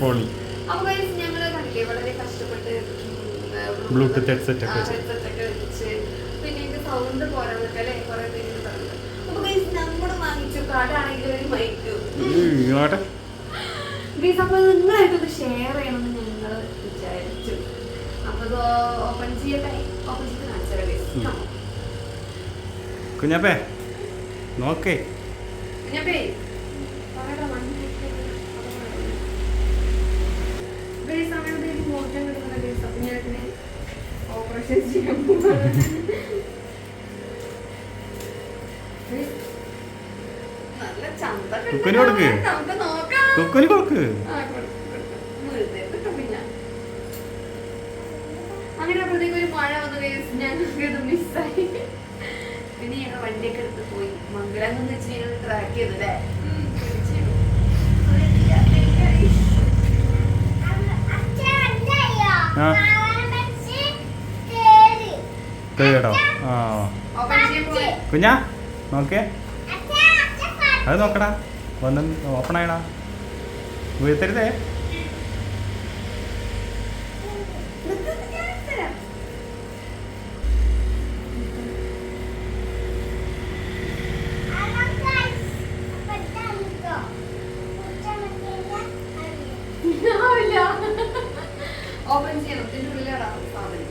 പൊളി Bluetooth headset ഒക്കെ വെച്ച്. പിന്നെ എനിക്ക് സൗണ്ട് പോരാന്നൊക്കെ അല്ലേ? കുറെ പേര് പറഞ്ഞു അപ്പൊ നമ്മൾ വാങ്ങിച്ചു. കാർഡാണെങ്കിൽ ഒരു മൈക്ക് ഗൈസ് അപ്പൊ നിങ്ങളായിട്ടൊന്ന് ഷെയർ ചെയ്യണമെന്ന് ഞങ്ങൾ വിചാരിച്ചു. അപ്പോൾ ഇത് ഓപ്പൺ ചെയ്യട്ടെ? ഓപ്പൺ ചെയ്ത്. ഗൈസ് കുഞ്ഞപ്പേ നോക്കേ. ഞാൻ കുക്കുന് കൊടുക്ക്. നോക്കാം. കൊടുക്ക്. അങ്ങനെ അപ്പോഴത്തേക്ക് ഒരു മഴ വന്നു ഞങ്ങൾക്ക് ഇത് മിസ്സായി പിന്നെ ഞങ്ങൾ വണ്ടിയൊക്കെ എടുത്ത് പോയി. മംഗലം എന്ന് വെച്ച് ഞങ്ങൾ ട്രാക്ക് ചെയ്തു കേട്ടോ ആ. കുഞ്ഞാ നോക്കേ അത് നോക്കടാ. വന്ന് ഓപ്പൺ ആയടാ. വീഴ്ത്തരുതേ. ഓപ്പൺ ചെയ്യണം. ഇതിന്റെ ഉള്ളിലാണ് സാധനം.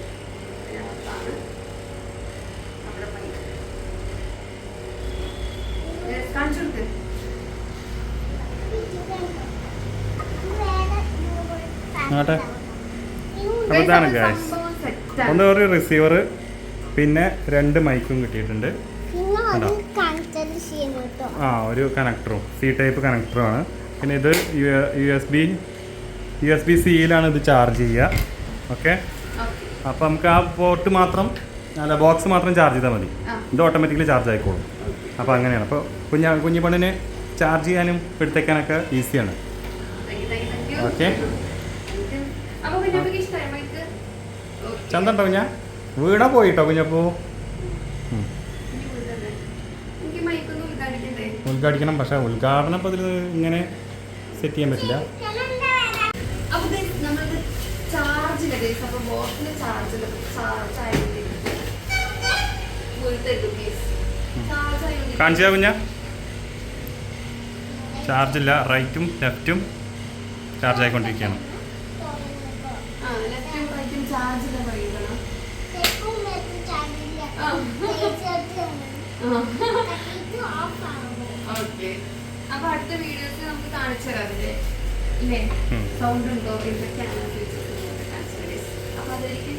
കാണിച്ചു കൊടുക്ക് അപ്പോൾ ഇതാണ്. ഒന്ന് ഒരു റിസീവർ പിന്നെ രണ്ട് മൈക്കും കിട്ടിയിട്ടുണ്ട്. ആ ഒരു കണക്ടറും സി ടൈപ്പ് കണക്ടറുമാണ് പിന്നെ ഇത് U S B U S B സിയിലാണ് ഇത് ചാർജ് ചെയ്യുക. ഓക്കെ അപ്പം അപ്പോൾ നമുക്ക് ആ പോർട്ട് മാത്രം അല്ല ബോക്സ് മാത്രം ചാർജ് ചെയ്താൽ മതി. ഇത് ഓട്ടോമാറ്റിക്കലി ചാർജ് ആയിക്കോളും. അപ്പോൾ അങ്ങനെയാണ്. അപ്പോൾ കുഞ്ഞ കുഞ്ഞു പെണ്ണിന് ചാർജ് ചെയ്യാനും എടുത്തേക്കാനൊക്കെ ഈസിയാണ് ഓക്കെ. ചന്തണ്ടോ കുഞ്ഞ? വീടാ പോയിട്ടോ കുഞ്ഞപ്പൂ? ഉദ്ഘാടിക്കണം. പക്ഷേ ഉദ്ഘാടനം ഇപ്പോൾ ഇതിൽ ഇങ്ങനെ സെറ്റ് ചെയ്യാൻ പറ്റില്ല. അപ്പൊ ചാർജില്ല കാണിച്ചാ കുഞ്ഞ? ചാർജില്ല റൈറ്റും ലെഫ്റ്റും ചാർജ് ആയിക്കൊണ്ടിരിക്കുകയാണ്. അപ്പൊ അടുത്ത വീഡിയോസ് നമുക്ക് കാണിച്ചു ഇല്ലേ? ഉം. സൗണ്ട് ഉണ്ടോ? എന്തൊക്കെയാണ് തരാം. അപ്പൊ അതായിരിക്കും.